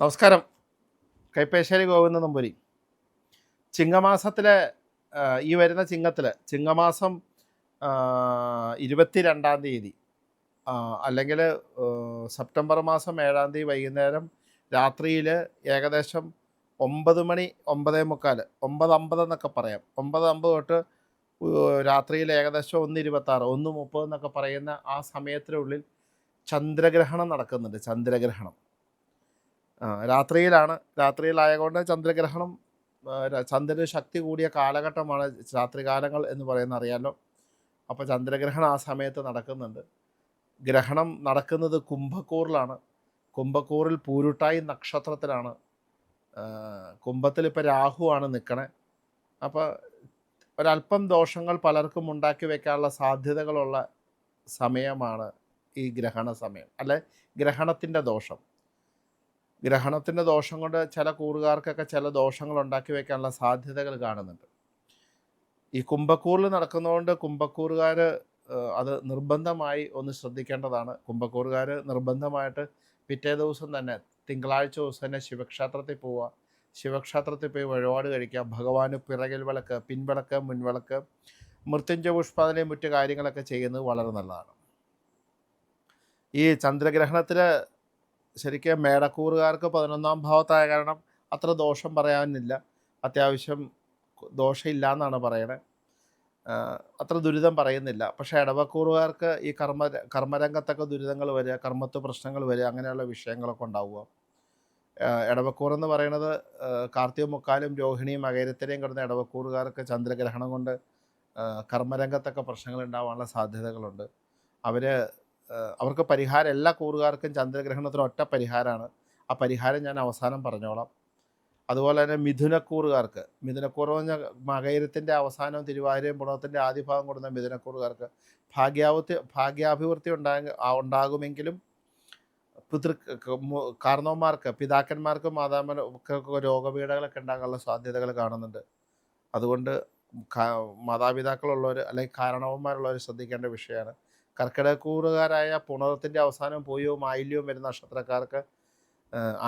നമസ്കാരം. കൈപ്പേശ്ശേരി ഗോവിന്ദ നമ്പൂരി. ചിങ്ങമാസത്തിലെ ഈ വരുന്ന ചിങ്ങത്തിൽ ചിങ്ങമാസം ഇരുപത്തി രണ്ടാം തീയതി അല്ലെങ്കിൽ സെപ്റ്റംബർ മാസം ഏഴാം തീയതി വൈകുന്നേരം രാത്രിയിൽ ഏകദേശം ഒമ്പത് മണി ഒമ്പതേ മുക്കാൽ ഒമ്പത് അമ്പത് എന്നൊക്കെ പറയാം. ഒമ്പത് അമ്പത് തൊട്ട് രാത്രിയിൽ ഏകദേശം ഒന്ന് ഇരുപത്താറ് ഒന്ന് മുപ്പത് എന്നൊക്കെ പറയുന്ന ആ സമയത്തിനുള്ളിൽ ചന്ദ്രഗ്രഹണം നടക്കുന്നുണ്ട് ചന്ദ്രഗ്രഹണം. രാത്രിയിലാണ്. രാത്രിയിലായതുകൊണ്ട് ചന്ദ്രഗ്രഹണം ചന്ദ്രന് ശക്തി കൂടിയ കാലഘട്ടമാണ് രാത്രികാലങ്ങൾ എന്ന് പറയുന്ന അറിയാലോ അപ്പോൾ ചന്ദ്രഗ്രഹണം ആ സമയത്ത് നടക്കുന്നുണ്ട്. ഗ്രഹണം നടക്കുന്നത് കുംഭക്കൂറിലാണ്. കുംഭക്കൂറിൽ പൂരുട്ടായി നക്ഷത്രത്തിലാണ്. കുംഭത്തിൽ ഇപ്പോൾ രാഹുവാണ് നിൽക്കണേ അപ്പോൾ ഒരല്പം ദോഷങ്ങൾ പലർക്കും ഉണ്ടാക്കി വെക്കാനുള്ള സാധ്യതകളുള്ള സമയമാണ് ഈ ഗ്രഹണ സമയം അല്ലെ? ഗ്രഹണത്തിന്റെ ദോഷം. ഗ്രഹണത്തിന്റെ ദോഷം കൊണ്ട് ചില കൂറുകാർക്കൊക്കെ ചില ദോഷങ്ങൾ ഉണ്ടാക്കി വെക്കാനുള്ള സാധ്യതകൾ കാണുന്നുണ്ട്. ഈ കുംഭക്കൂറിൽ നടക്കുന്നതുകൊണ്ട് കുംഭക്കൂറുകാർ അത് നിർബന്ധമായി ഒന്ന് ശ്രദ്ധിക്കേണ്ടതാണ്. കുംഭക്കൂറുകാർ നിർബന്ധമായിട്ട് പിറ്റേ ദിവസം തന്നെ തിങ്കളാഴ്ച ദിവസം തന്നെ ശിവക്ഷേത്രത്തിൽ പോവുക. ശിവക്ഷേത്രത്തിൽ പോയി വഴിപാട് കഴിക്കുക. ഭഗവാന് പിറകിൽ വിളക്ക് പിൻവിളക്ക് മുൻവിളക്ക് മൃത്യുഞ്ജയ പുഷ്പാദനയും മറ്റു കാര്യങ്ങളൊക്കെ ചെയ്യുന്നത് വളരെ നല്ലതാണ്. ഈ ചന്ദ്രഗ്രഹണത്തിൽ ശരിക്കും മേടക്കൂറുകാർക്ക് പതിനൊന്നാം ഭാവത്തായ കാരണം അത്ര ദോഷം പറയാനില്ല. അത്യാവശ്യം ദോഷമില്ല എന്നാണ് പറയണത് അത്ര ദുരിതം പറയുന്നില്ല. പക്ഷേ ഇടവക്കൂറുകാർക്ക് ഈ കർമ്മ കർമ്മരംഗത്തൊക്കെ ദുരിതങ്ങൾ വരിക കർമ്മത്വ പ്രശ്നങ്ങൾ വരിക അങ്ങനെയുള്ള വിഷയങ്ങളൊക്കെ ഉണ്ടാവുക. ഇടവക്കൂർ എന്ന് പറയുന്നത് കാർത്തിക മുക്കാലും രോഹിണിയും അകേരത്തിനെയും കിടന്ന ഇടവക്കൂറുകാർക്ക് ചന്ദ്രഗ്രഹണം കൊണ്ട് കർമ്മരംഗത്തൊക്കെ പ്രശ്നങ്ങൾ ഉണ്ടാവാനുള്ള സാധ്യതകളുണ്ട്. അവർ അവർക്ക് പരിഹാരം എല്ലാ കൂറുകാർക്കും ചന്ദ്രഗ്രഹണത്തിന് ഒറ്റ പരിഹാരമാണ്. ആ പരിഹാരം ഞാൻ അവസാനം പറഞ്ഞോളാം. അതുപോലെ തന്നെ മിഥുനക്കൂറുകാർക്ക് മിഥുനക്കൂറ് പറഞ്ഞ മകയിരത്തിന്റെ അവസാനവും തിരുവാതിരയും പുണത്തിന്റെ ആദ്യ ഭാഗം മിഥുനക്കൂറുകാർക്ക് ഭാഗ്യാവത്തി ഭാഗ്യാഭിവൃദ്ധി ഉണ്ടാ ഉണ്ടാകുമെങ്കിലും പിതൃ കാരണവന്മാർക്ക് പിതാക്കന്മാർക്കും മാതാപിതാക്കൾക്കും രോഗപീഠകളൊക്കെ ഉണ്ടാകാനുള്ള സാധ്യതകൾ കാണുന്നുണ്ട്. അതുകൊണ്ട് മാതാപിതാക്കളുള്ളവർ അല്ലെങ്കിൽ കാരണവന്മാരുള്ളവർ ശ്രദ്ധിക്കേണ്ട വിഷയമാണ്. കർക്കിടകൂറുകാരായ പുണർത്തിന്റെ അവസാനം പോയോ മാലിന്യവും വരുന്ന നക്ഷത്രക്കാർക്ക്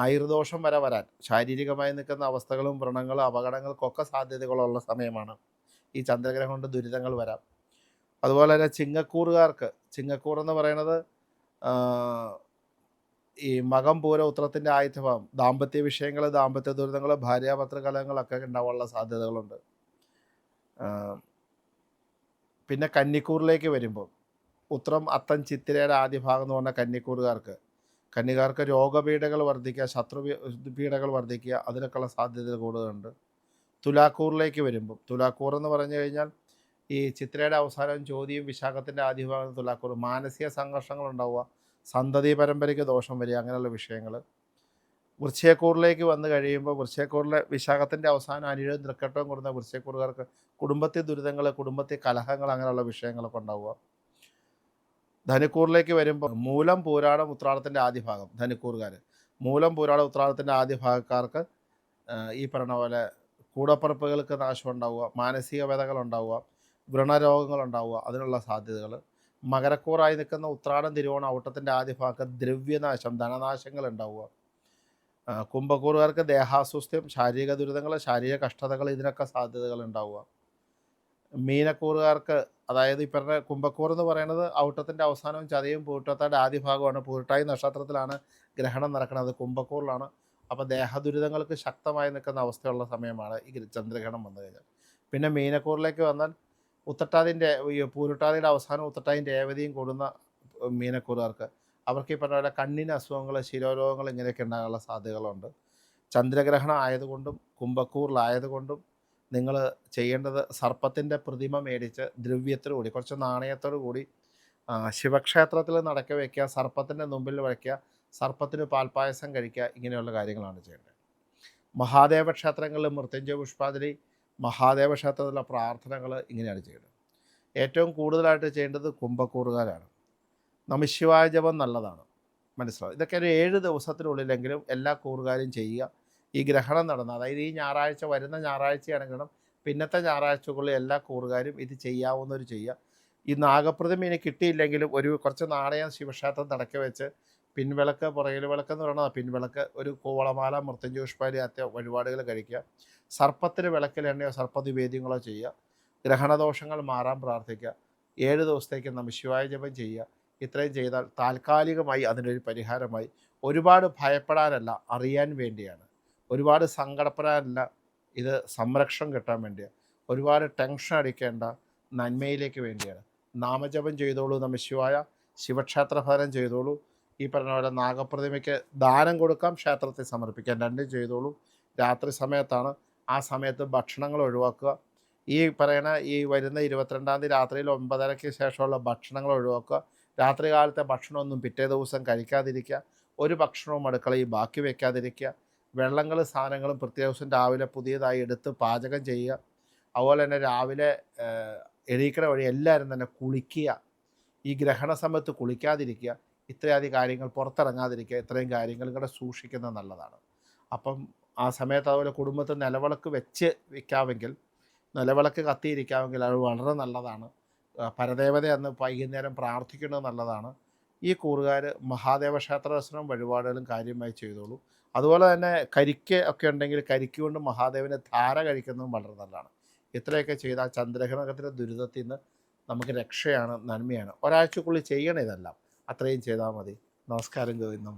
ആയുർദോഷം വരെ വരാൻ ശാരീരികമായി നിൽക്കുന്ന അവസ്ഥകളും വ്രണങ്ങളും അപകടങ്ങൾക്കൊക്കെ സാധ്യതകളുള്ള സമയമാണ്. ഈ ചന്ദ്രഗ്രഹം കൊണ്ട് ദുരിതങ്ങൾ വരാം. അതുപോലെ തന്നെ ചിങ്ങക്കൂറുകാർക്ക് ചിങ്ങക്കൂർ എന്ന് പറയുന്നത് ഈ മകം പൂര ഉത്രത്തിന്റെ ആയുധഭാവം ദാമ്പത്യ വിഷയങ്ങൾ ദാമ്പത്യ ദുരിതങ്ങൾ ഭാര്യാപത്ര കലഹങ്ങളൊക്കെ ഉണ്ടാവാനുള്ള സാധ്യതകളുണ്ട്. പിന്നെ കന്നിക്കൂറിലേക്ക് വരുമ്പോൾ ഉത്രം അത്തം ചിത്തിരയുടെ ആദ്യ ഭാഗം എന്ന് പറഞ്ഞാൽ കന്നിക്കൂറുകാർക്ക്. കന്നികാർക്ക് രോഗപീഠകൾ വർദ്ധിക്കുക ശത്രു പീഠകൾ വർദ്ധിക്കുക അതിനൊക്കെയുള്ള സാധ്യത കൂടുതലുണ്ട്. തുലാക്കൂറിലേക്ക് വരുമ്പം തുലാക്കൂർ എന്ന് പറഞ്ഞു കഴിഞ്ഞാൽ ഈ ചിത്രയുടെ അവസാനം ചോദ്യം വിശാഖത്തിന്റെ ആദ്യ ഭാഗം തുലാക്കൂർ. മാനസിക സംഘർഷങ്ങൾ ഉണ്ടാവുക സന്തതി പരമ്പരയ്ക്ക് ദോഷം വരിക അങ്ങനെയുള്ള വിഷയങ്ങൾ വൃശ്ചയക്കൂറിലേക്ക് വന്നു കഴിയുമ്പോൾ വൃശ്ചയക്കൂറിലെ വിശാഖത്തിന്റെ അവസാനം അനിഴവും തൃക്കട്ടവും കൊടുക്കുന്ന വൃശ്ചയക്കൂറുകാർക്ക് കുടുംബത്തെ ദുരിതങ്ങൾ കുടുംബത്തെ കലഹങ്ങൾ അങ്ങനെയുള്ള വിഷയങ്ങളൊക്കെ ഉണ്ടാവുക. ധനുക്കൂറിലേക്ക് വരുമ്പോൾ മൂലം പൂരാടം ഉത്രാടത്തിന്റെ ആദ്യ ഭാഗം ധനുക്കൂറുകാർ മൂലം പൂരാടം ഉത്രാടത്തിന്റെ ആദ്യ ഭാഗക്കാർക്ക് ഈ പറഞ്ഞ പോലെ കൂടപ്പറപ്പുകൾക്ക് നാശം ഉണ്ടാവുക മാനസിക വ്യതകൾ ഉണ്ടാവുക വ്രണരോഗങ്ങൾ ഉണ്ടാവുക അതിനുള്ള സാധ്യതകൾ മകരക്കൂറായി നിൽക്കുന്ന ഉത്രാടം തിരുവോണം ഔട്ടത്തിന്റെ ആദ്യ ഭാഗത്ത് ദ്രവ്യനാശം ധനനാശങ്ങൾ ഉണ്ടാവുക. കുംഭക്കൂറുകാർക്ക് ദേഹാസ്വസ്ഥ്യം ശാരീരിക ദുരിതങ്ങൾ ശാരീരിക കഷ്ടതകൾ ഇതിനൊക്കെ സാധ്യതകൾ ഉണ്ടാവുക. മീനക്കൂറുകാർക്ക് അതായത് ഈ കുംഭക്കൂർ എന്ന് പറയുന്നത് ഔട്ടത്തിന്റെ അവസാനവും ചതയും പൂട്ടത്താന്റെ ആദ്യ ഭാഗമാണ് പൂട്ടായി നക്ഷത്രത്തിലാണ് ഗ്രഹണം നടക്കുന്നത്. കുംഭക്കൂറിലാണ്. അപ്പോൾ ദേഹദുരിതങ്ങൾക്ക് ശക്തമായി നിൽക്കുന്ന അവസ്ഥയുള്ള സമയമാണ് ഈ ഗ്ര- ചന്ദ്രഗ്രഹണം വന്നു കഴിഞ്ഞാൽ പിന്നെ മീനക്കൂറിലേക്ക് വന്നാൽ ഉത്തട്ടാതിന്റെ പൂരുട്ടാതിയുടെ അവസാനം ഉത്തട്ടാതിന്റെ രേവതിയും കൂടുന്ന മീനക്കൂറുകാർക്ക് അവർക്ക് ഈ പറഞ്ഞ പോലെ കണ്ണിന് അസുഖങ്ങൾ ശിരോരോഗങ്ങൾ ഇങ്ങനെയൊക്കെ ഉണ്ടാകാനുള്ള സാധ്യതകളുണ്ട്. ചന്ദ്രഗ്രഹണം ആയതുകൊണ്ടും കുംഭക്കൂറിലായതുകൊണ്ടും നിങ്ങൾ ചെയ്യേണ്ടത് സർപ്പത്തിന്റെ പ്രതിമ മേടിച്ച് ദ്രവ്യത്തോടു കൂടി കുറച്ച് നാണയത്തോടു കൂടി ശിവക്ഷേത്രത്തിൽ നടക്കി വയ്ക്കുക സർപ്പത്തിന്റെ മുമ്പിൽ വയ്ക്കുക സർപ്പത്തിന് പാൽപ്പായസം കഴിക്കുക ഇങ്ങനെയുള്ള കാര്യങ്ങളാണ് ചെയ്യേണ്ടത്. മഹാദേവ ക്ഷേത്രങ്ങളിൽ മൃത്യുഞ്ജയ പുഷ്പാതിരി മഹാദേവ ക്ഷേത്രത്തിലെ പ്രാർത്ഥനകൾ ഇങ്ങനെയാണ് ചെയ്യേണ്ടത്. ഏറ്റവും കൂടുതലായിട്ട് ചെയ്യേണ്ടത് കുംഭക്കൂറുകാരാണ്. നമശിവായ ജപം നല്ലതാണ്. മനസ്സിലാവും ഇതൊക്കെ ഒരു ഏഴ് ദിവസത്തിനുള്ളിലെങ്കിലും എല്ലാ കൂറുകാരും ചെയ്യുക. ഈ ഗ്രഹണം നടന്നത് അതായത് ഈ ഞായറാഴ്ച വരുന്ന ഞായറാഴ്ചയാണെങ്കിലും പിന്നത്തെ ഞായറാഴ്ചകളിൽ എല്ലാ കൂറുകാരും ഇത് ചെയ്യാവുന്നവർ ചെയ്യുക. ഈ നാഗപ്രതിമ ഇനി കിട്ടിയില്ലെങ്കിലും ഒരു കുറച്ച് നാണയം ശിവക്ഷേത്രം നടക്കി വെച്ച് പിൻവിളക്ക് പുറകിൽ വിളക്ക് എന്ന് പറയുന്നത് പിൻവിളക്ക് ഒരു കോവളമാല മൃത്യുഞ്ജോഷ്പാലി അത്യ വഴിപാടുകൾ കഴിക്കുക. സർപ്പത്തിന് വിളക്കിൽ എണ്ണയോ സർപ്പനിവേദ്യങ്ങളോ ചെയ്യുക. ഗ്രഹണദോഷങ്ങൾ മാറാൻ പ്രാർത്ഥിക്കുക. ഏഴ് ദിവസത്തേക്ക് നമ്മൾ ശിവായ ജപം ചെയ്യുക. ഇത്രയും ചെയ്താൽ താൽക്കാലികമായി അതിനൊരു പരിഹാരമായി. ഒരുപാട് ഭയപ്പെടാനല്ല അറിയാൻ വേണ്ടിയാണ്. ഒരുപാട് സങ്കടപ്പെടാനല്ല ഇത് സംരക്ഷണം കിട്ടാൻ വേണ്ടിയാണ്. ഒരുപാട് ടെൻഷൻ അടിക്കേണ്ട നന്മയിലേക്ക് വേണ്ടിയാണ്. നാമജപം ചെയ്തോളൂ നമശിവായ ശിവക്ഷേത്ര ഭരണം ചെയ്തോളൂ. ഈ പറഞ്ഞ പോലെ നാഗപ്രതിമയ്ക്ക് ദാനം കൊടുക്കാം ക്ഷേത്രത്തെ സമർപ്പിക്കാം. രണ്ടും ചെയ്തോളൂ. രാത്രി സമയത്താണ് ആ സമയത്ത് ഭക്ഷണങ്ങൾ ഒഴിവാക്കുക. ഈ പറയുന്ന ഈ വരുന്ന ഇരുപത്തിരണ്ടാം തീയതി രാത്രിയിൽ ഒമ്പതരയ്ക്ക് ശേഷമുള്ള ഭക്ഷണങ്ങൾ ഒഴിവാക്കുക. രാത്രി കാലത്തെ ഭക്ഷണമൊന്നും പിറ്റേ ദിവസം കഴിക്കാതിരിക്കുക. ഒരു ഭക്ഷണവും അടുക്കളയിൽ ബാക്കി വെക്കാതിരിക്കുക വെള്ളങ്ങൾ സാധനങ്ങളും പ്രത്യേക ദിവസം രാവിലെ പുതിയതായി എടുത്ത് പാചകം ചെയ്യുക. അതുപോലെ തന്നെ രാവിലെ എണീക്കണ വഴി എല്ലാവരും തന്നെ കുളിക്കുക. ഈ ഗ്രഹണ സമയത്ത് കുളിക്കാതിരിക്കുക. ഇത്രയധികം കാര്യങ്ങൾ പുറത്തിറങ്ങാതിരിക്കുക. ഇത്രയും കാര്യങ്ങൾ കൂടെ സൂക്ഷിക്കുന്നത് നല്ലതാണ്. അപ്പം ആ സമയത്ത് അതുപോലെ കുടുംബത്തിൽ നിലവിളക്ക് വെച്ച് വയ്ക്കാമെങ്കിൽ നിലവിളക്ക് കത്തിയിരിക്കാമെങ്കിൽ അത് വളരെ നല്ലതാണ്. പരദേവത അന്ന് വൈകുന്നേരം പ്രാർത്ഥിക്കുന്നത് നല്ലതാണ്. ഈ കൂറുകാർ മഹാദേവ ക്ഷേത്ര ദർശനവും വഴിപാടുകളും കാര്യമായി ചെയ്തോളൂ. അതുപോലെ തന്നെ കരിക്ക് ഒക്കെ ഉണ്ടെങ്കിൽ കരിക്ക് കൊണ്ട് മഹാദേവനെ ധാര കഴിക്കുന്നതും വളരെ നല്ലതാണ്. ഇത്രയൊക്കെ ചെയ്താൽ ചന്ദ്രഗ്രഹണത്തിന്റെ ദുരിതത്തിൽ നിന്ന് നമുക്ക് രക്ഷയാണ് നന്മയാണ്. ഒരാഴ്ചക്കുള്ളിൽ ചെയ്യണം ഇതെല്ലാം. അത്രയും ചെയ്താൽ മതി. നമസ്കാരം ഗോവിന്ദം